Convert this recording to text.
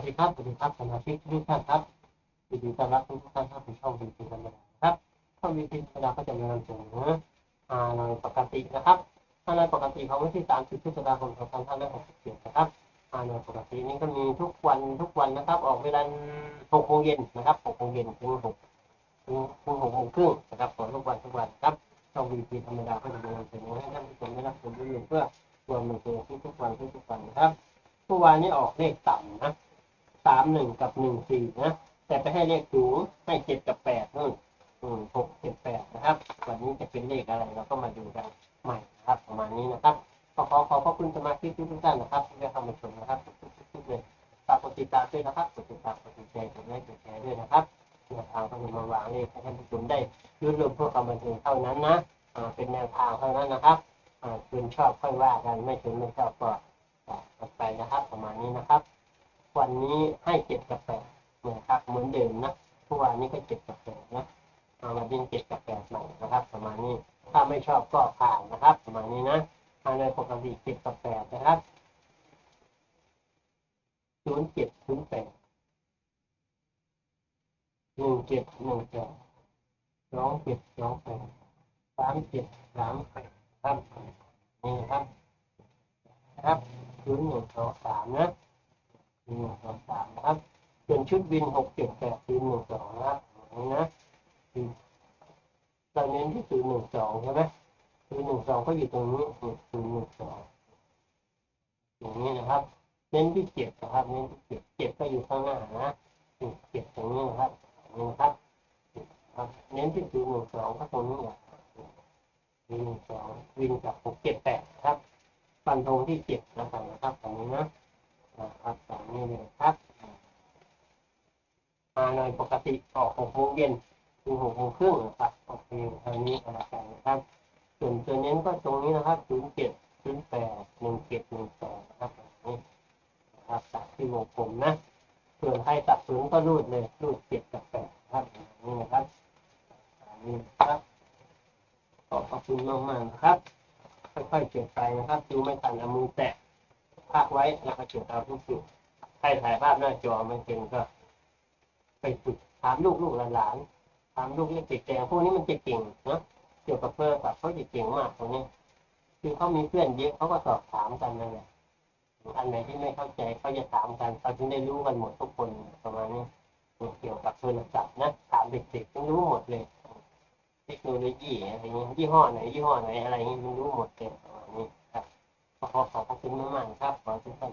วัสดีครับสวัสดีครับสมาชิกทุกท่านครับยินดีต้อนรับทุกท่านเข้าสู่ช่องวีพีธรรมดาครับช่องวีพีธรรมดาก็จะมีนำเสนออาในปกตินะครับอาในปกติของวันที่ 30พฤษภาคม2567นะครับอาในปกตินี้ก็มีทุกวันทุกวันนะครับ ออกเวลา6โมงเย็นนะครับ6โมงเย็นถึง6ถึงถึง6โมงครึ่งนะครับของทุกวันทุกวันครับช่องวีพีธรรมดาก็จะมีนำเสนอให้ท่านผู้ชมได้รับชมได้ยินเพื่อรวมมันเจอทุกวันทุกวันนะครับเมื่อวานนี้ออกเลขต่ำนะ สามหนึ่งกับหนึ่งสี่นะแต่ไปให้เลขสูให้เจ็ดกับแปดนู่นอืมหกเจ็ดแปดนะครับ วันนี้จะเป็นเลขอะไรเราก็มาดูกันใหม่นะครับประมาณนี้นะครับขอขอขอขอบคุณสมาชิกทุกท่านนะครับที่ได้เข้ามาชมนะครับทุกๆเลยฝากกดติดตามด้วยนะครับกดติดตามกดติดใจกดไลค์กดแชร์ด้วยนะครับแนวทางก็จะมาวางเลขให้ท่านผู้ชมได้ยื่นรื่องเพื่อความบันเทิงเท่านั้นนะเป็นแนวทางเท่านั้นนะครับคุณชอบค่อยว่ากันไม่ถึงไม่ชอบก็ไปนะครับ ประมาณนี้นะครับ วันนี้ให้เจ็ดกับแปดนะครับเหมือนเดิมนะเมื่อวานนี้ก็เจ็ดกับแปดนะเอามาดิ้นเจ็ดกับแปดใหม่นะครับ ประมาณนี้ถ้าไม่ชอบก็ผ่านนะครับ ประมาณนี้นะภายในปกติเจ็ดกับแปดนะครับศูนย์เจ็ดศูนย์แปดหนึ่งเจ็ดหนึ่งแปดสองเจ็ดสองแปดสามเจ็ดสามแปดครับนี่ครับ ครับศูนย์หนึ่งสองสามนะ หนึ่งสองสามนะครับ ส่วนชุดวินหกเจ็ดแปดศูนย์หนึ่งสองนะครับอย่างนี้นะเราเน้นที่ศูนย์หนึ่งสองใช่ไหมศูนย์หนึ่งสองก็อยู่ตรงนี้ศูนย์หนึ่งสองอย่างนี้นะครับ เน้นที่เจ็ดนะครับ เน้นที่เจ็ดเจ็ดก็อยู่ข้างหน้านะเจ็ดตรงนี้นะครับนี่นะครับเน้นที่ศูนย์หนึ่งสองก็ตรงนี้แหละศูนย์หนึ่งสองวินกับหกเจ็ดแปดครับฟันธงที่เจ็ดนะครับนะครับตรงนี้นะ นะครับตามนี้เลยครับมาในปก ติออกหกโมงเย็นถึงหกโมงครึ่งนะครับโอเคทางนี้อะไรกันนะครับ ส่วนตัวเน้นก็ตรงนี้นะครับศูนย์เจ็ดศูนย์แปดหนึ่งเจ็ดหนึ่งสองนะครับนี่นะครับตัดที่วงกลมนะส่วนใครตัดศูนย์ก็รูดเลยรูดเจ็ดกับแปดครับนี่นะครับตามนี้ครับขอบพระคุณมากๆนะครับค่อยๆเก็บไปนะครับดูไม่ทันเอามือแตะภาพไว้แล้วก็เขียนตามทุกจุดใครถ่ายภาพหน้าจอไม่เป็นก็ไปฝึก ถามลูกลูกหลานถามลูกเล็กเด็กแดงพวกนี้มันจะเก่งเนาะเกี่ยวกับเพื่อกับเขาจะเก่งมากตรงนี้คือเขามีเพื่อนเยอะเขาก็สอบถามกันนั่นแหละอันไหนที่ไม่เข้าใจเขาจะถามกันเขาถึงได้รู้กันหมดทุกคนประมาณนี้เกี่ยวกับโทรศัพท์นะถามเด็กๆต้องรู้หมดเลยเทคโนโลยีอะไรเงี้ยยี่ห้อไหนยี่ห้อไหนอะไรเงี้ยมันรู้หมดเลยประมาณนี้ครับขอขอบพระคุณมากๆครับขอให้ทุกท่าน